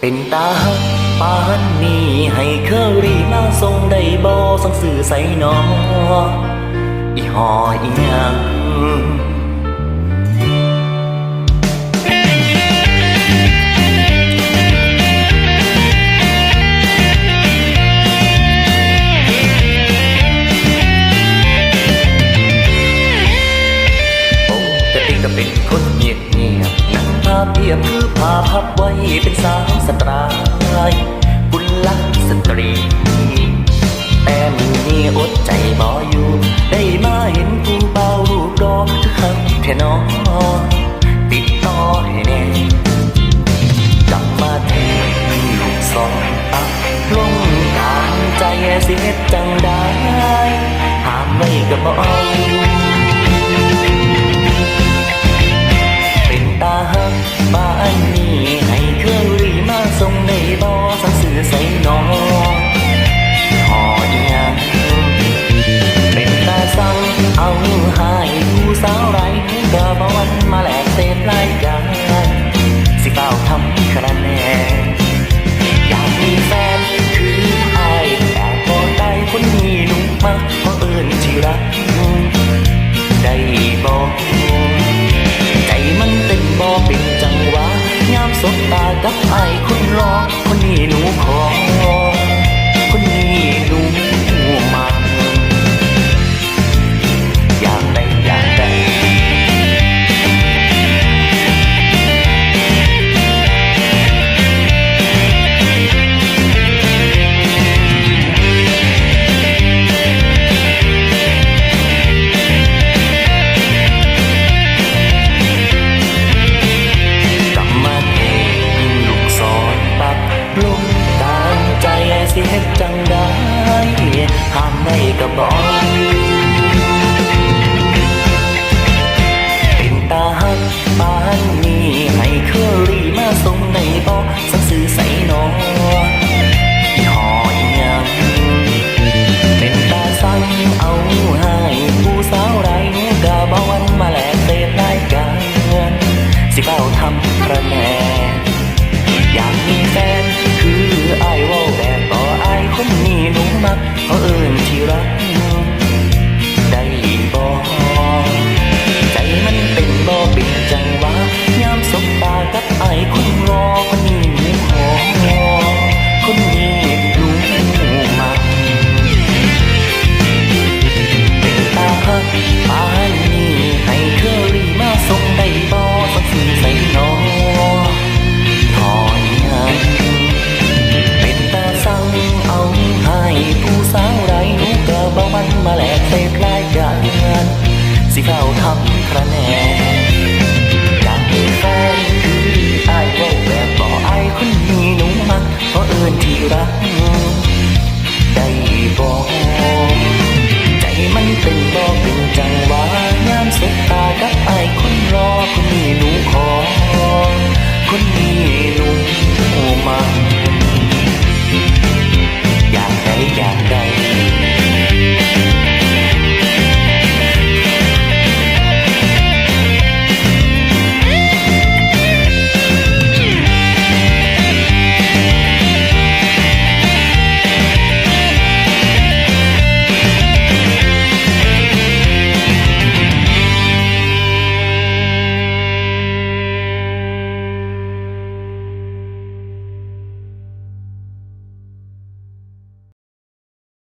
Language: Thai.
เป็นตาปานนี้ให้เคอรี่มาทรงได้บอสังสื่อใส่นออีหออีหยัง พาพับไว้เป็นสาวสตรายบุญลักสตรี แต่มือนี้อดใจบ่อยู่ ได้มาเห็นผู้เบารูปดอกทุกครั้งแค่น้องติดต่อให้แน่จำมาเทลูกสองอักลงตามใจเสียจังได้หามไม่กับอก 这一 ลองคนนี้หนูขอ para no ได้บ่ใจมันเป็นบ่เป็นจังวะยามสบตากับไอคนรอคนนี้หนูขอ คนนี้หนูมาอยากได้อยากได้